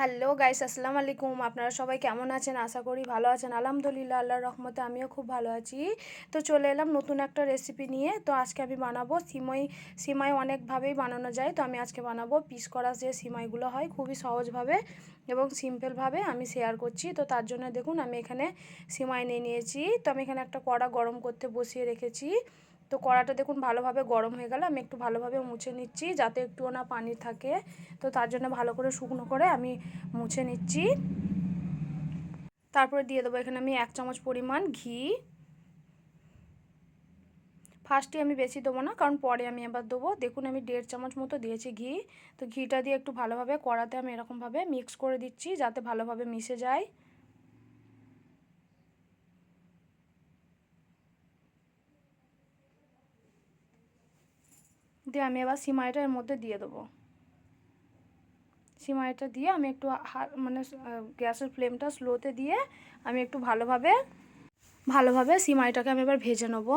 Hello guys, আসসালামু আলাইকুম। আপনারা সবাই কেমন আছেন? আশা করি ভালো আছেন। আলহামদুলিল্লাহ, আল্লাহর রহমতে আমিও খুব ভালো আছি। তো চলে এলাম নতুন একটা রেসিপি নিয়ে। তো আজকে আমি বানাবো সিমাই সিমাই অনেকভাবেই বানানো যায়। তো আমি আজকে বানাবো পিস করা যে সিমাইগুলো হয় খুবই সহজভাবে এবং সিম্পলভাবে আমি শেয়ার করছি। তো তার জন্য দেখুন, আমি এখানে সিমাই নিয়ে নিয়েছি। তো আমি এখানে একটা কড়া গরম করতে বসিয়ে রেখেছি। তো কড়াটা দেখুন ভালোভাবে গরম হয়ে গেলে, আমি একটু ভালোভাবে মুছে নিচ্ছি যাতে একটুও না পানি থাকে। তো তার জন্য ভালো করে শুকনো করে আমি মুছে নিচ্ছি। তারপরে দিয়ে দেবো এখানে আমি এক চামচ পরিমাণ ঘি। ফার্স্টে আমি বেশি দেবো না, কারণ পরে আমি এবার দেবো। দেখুন আমি দেড় চামচ মতো দিয়েছি ঘি। তো ঘিটা দিয়ে একটু ভালোভাবে কড়াতে আমি এরকমভাবে মিক্স করে দিচ্ছি যাতে ভালোভাবে মিশে যায়। দিয়ে আমি এবার সিমাইটা এর মধ্যে দিয়ে দেবো। সিমাইটা দিয়ে আমি একটু মানে গ্যাসের ফ্লেমটা স্লোতে দিয়ে আমি একটু ভালোভাবে ভালোভাবে সিমাইটাকে আমি এবার ভেজে নেব।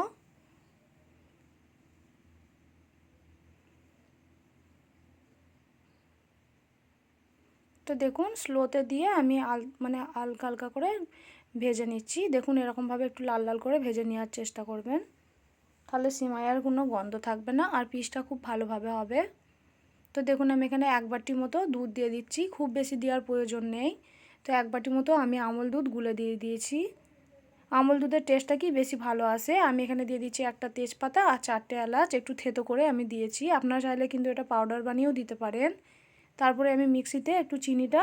তো দেখুন স্লোতে দিয়ে আমি আল মানে হালকা হালকা করে ভেজে নিচ্ছি। দেখুন, এরকমভাবে একটু লাল লাল করে ভেজে নেওয়ার চেষ্টা করবেন। তাহলে সিমাইয়ের কোনো গন্ধ থাকবে না, আর পিসটা খুব ভালোভাবে হবে। তো দেখুন, আমি এখানে এক বাটি মতো দুধ দিয়ে দিচ্ছি, খুব বেশি দেওয়ার প্রয়োজন নেই। তো এক বাটি মতো আমি আমল দুধ গুলে দিয়ে দিয়েছি। আমল দুধের টেস্টটা কি বেশি ভালো আসে? আমি এখানে দিয়ে দিচ্ছি একটা তেজপাতা আর চারটে এলাচ, একটু থেতো করে আমি দিয়েছি। আপনারা চাইলে কিন্তু এটা পাউডার বানিয়েও দিতে পারেন। তারপরে আমি মিক্সিতে একটু চিনিটা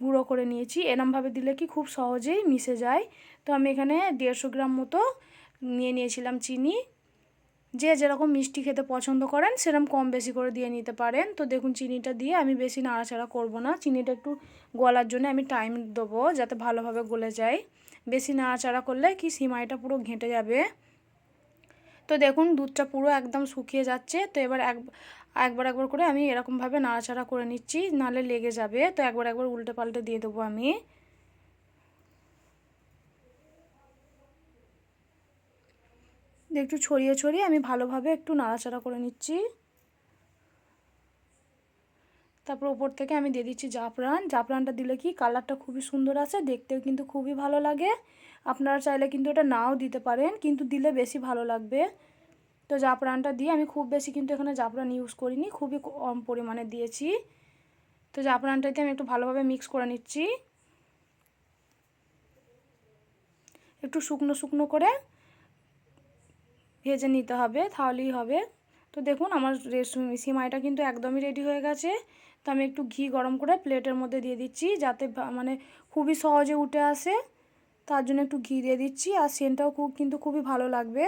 গুঁড়ো করে নিয়েছি। এরমভাবে দিলে কি খুব সহজেই মিশে যায়। তো আমি এখানে দেড়শো গ্রাম মতো নিয়ে নিয়েছিলাম চিনি। যে যেরকম মিষ্টি খেতে পছন্দ করেন সেরকম কম বেশি করে দিয়ে নিতে পারেন। তো দেখুন, চিনিটা দিয়ে আমি বেশি নাড়াচাড়া করব না। চিনিটা একটু গলার জন্য আমি টাইম দেবো যাতে ভালোভাবে গলে যায়। বেশি নাড়াচাড়া করলে কি সিমাইটা পুরো ঘেঁটে যাবে। তো দেখুন, দুধটা পুরো একদম শুকিয়ে যাচ্ছে। তো এবার এক, একবার একবার করে আমি এরকমভাবে নাড়াচাড়া করে নিচ্ছি, নালে লেগে যাবে। তো একবার একবার উল্টে পাল্টে দিয়ে দেবো আমি। একটু ছড়িয়ে ছড়িয়ে আমি ভালোভাবে একটু নাড়াচাড়া করে নিচ্ছি। তারপর ওপর থেকে আমি দিয়ে দিচ্ছি জাফরান। জাফরানটা দিলে কি কালারটা খুবই সুন্দর আসে, দেখতেও কিন্তু খুবই ভালো লাগে। আপনারা চাইলে কিন্তু এটা নাও দিতে পারেন, কিন্তু দিলে বেশি ভালো লাগবে। তো জাফরানটা দিয়ে আমি খুব বেশি কিন্তু এখানে জাফরান ইউজ করিনি, খুবই কম পরিমাণে দিয়েছি। তো জাফরানটাতে আমি একটু ভালোভাবে মিক্স করে নিচ্ছি। একটু শুকনো শুকনো করে ভেজে নিতে হবে তাহলেই হবে। তো দেখুন আমার সিমাইটা কিন্তু একদমই রেডি হয়ে গেছে। তো আমি একটু ঘি গরম করে প্লেটের মধ্যে দিয়ে দিচ্ছি যাতে মানে খুবই সহজে উঠে আসে। তার জন্য একটু ঘি দিয়ে দিচ্ছি আর সেন্টটাও খুব, কিন্তু খুবই ভালো লাগবে।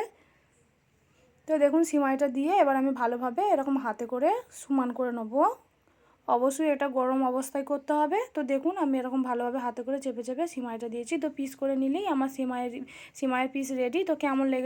তো দেখুন সিমাইটা দিয়ে এবার আমি ভালোভাবে এরকম হাতে করে সমান করে নেব। অবশ্যই এটা গরম অবস্থায় করতে হবে। তো দেখুন আমি এরকম ভালোভাবে হাতে করে চেপে চেপে সিমাইটা দিয়েছি। তো পিস করে নিলেই আমার সিমাইয়ের সিমাইয়ের পিস রেডি তো কেমন লেগেছে